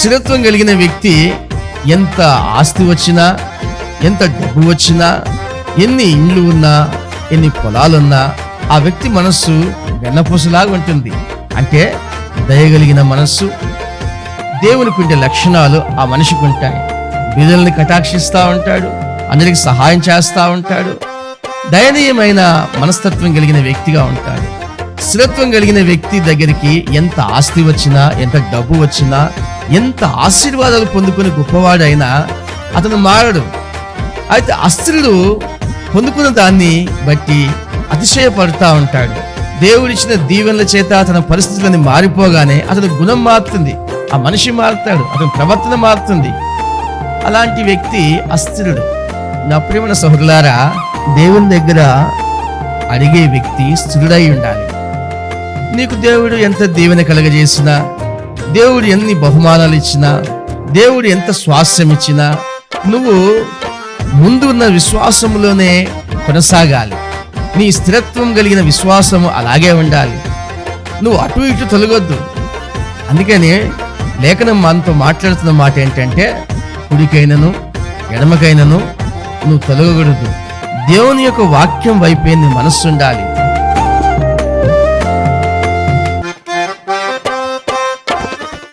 స్థిరత్వం కలిగిన వ్యక్తి ఎంత ఆస్తి వచ్చినా ఎంత డబ్బు వచ్చినా ఎన్ని ఇండ్లు ఉన్నా ఎన్ని పొలాలున్నా ఆ వ్యక్తి మనస్సు వెన్నపూసలాగా ఉంటుంది. అంటే దయగలిగిన మనస్సు దేవునికి ఉండే లక్షణాలు ఆ మనిషికి ఉంటాయి. బీదల్ని కటాక్షిస్తూ ఉంటాడు అందరికి సహాయం చేస్తూ ఉంటాడు. దయనీయమైన మనస్తత్వం కలిగిన వ్యక్తిగా ఉంటాడు. స్థిరత్వం కలిగిన వ్యక్తి దగ్గరికి ఎంత ఆస్తి వచ్చినా ఎంత డబ్బు వచ్చినా ఎంత ఆశీర్వాదాలు పొందుకునే గొప్పవాడైనా అతను మారడు. అయితే అస్త్రుడు పొందుకున్న దాన్ని బట్టి అతిశయపడుతూ ఉంటాడు. దేవుడిచ్చిన దీవెనల చేత తన పరిస్థితులని మారిపోగానే అతని గుణం మారుతుంది. ఆ మనిషి మారుతాడు అతని ప్రవర్తన మారుతుంది. అలాంటి వ్యక్తి అస్థిరుడు నా ప్రియమైన సహోదరులారా దేవుని దగ్గర అడిగే వ్యక్తి స్థిరుడై ఉండాలి. నీకు దేవుడు ఎంత దీవెన కలగజేసినా దేవుడు ఎన్ని బహుమానాలు ఇచ్చినా దేవుడు ఎంత స్వాస్యం ఇచ్చినా నువ్వు ముందు ఉన్న విశ్వాసములోనే కొనసాగాలి. నీ స్థిరత్వం కలిగిన విశ్వాసము అలాగే ఉండాలి. నువ్వు అటు ఇటు తొలగొద్దు. అందుకని లేఖనం మనతో మాట్లాడుతున్న మాట ఏంటంటే కుడికైనను ఎడమకైనను నువ్వు తొలగకూడదు. దేవుని యొక్క వాక్యం వైపే నీ మనస్సు ఉండాలి.